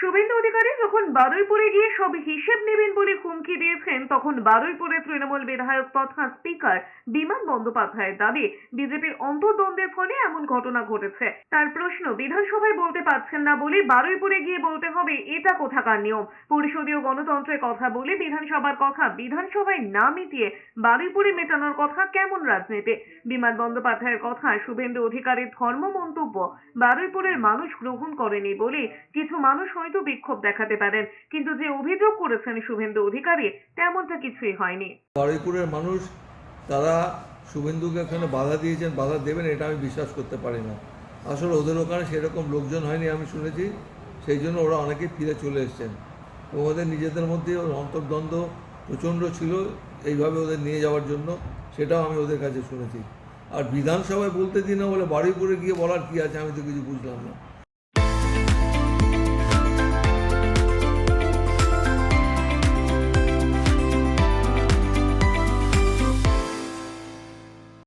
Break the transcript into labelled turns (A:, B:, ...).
A: শুভেন্দু অধিকারী, যখন বারুইপুরে গিয়ে সব হিসেব নেবেন বলে হুমকি দিয়েছেন, তখন বারুইপুরে তৃণমূল বিধায়ক তথা স্পিকার বিমান বন্দ্যোপাধ্যায়ের দাবি, বিজেপির অন্তর্দ্বন্দ্বের ফলে এমন ঘটনা ঘটেছে। তার প্রশ্ন, বিধানসভায় বলতে পারছেন না বলে বারুইপুরে গিয়ে বলতে হবে, এটা কোথাকার নিয়ম? পরিষদীয় গণতন্ত্রের কথা বলে বিধানসভার কথা বিধানসভায় না মিটিয়ে বারুইপুরে মেটানোর কথা কেমন রাজনীতি? বিমান বন্দ্যোপাধ্যায়ের কথা শুভেন্দু অধিকারীর ধর্ম মন্তব্য, বারুইপুরের মানুষ গ্রহণ করেনি বলে কিছু মানুষ হয়তো বিক্ষোভ দেখাতে পারেন, কিন্তু যে অভিযোগ করেছেন শুভেন্দু অধিকারী, তেমনটা কিছুই হয়নি।
B: বারুইপুরের মানুষ, তারা শুভেন্দুকে এখানে বাধা দিয়েছেন, বাধা দেবেন, এটা আমি বিশ্বাস করতে পারি না। আসলে ওদের ওখানে সেরকম লোকজন হয়নি, আমি শুনেছি। সেই জন্য ওরা অনেকেই ফিরে চলে এসছেন। ওদের নিজেদের মধ্যে ওর অন্তর্দ্বন্দ্ব প্রচণ্ড ছিল এইভাবে ওদের নিয়ে যাওয়ার জন্য, সেটাও আমি ওদের কাছে শুনেছি। আর বিধানসভায় বলতে দিই না বলে বারুইপুরে গিয়ে বলার কী আছে, আমি তো কিছু বুঝলাম না।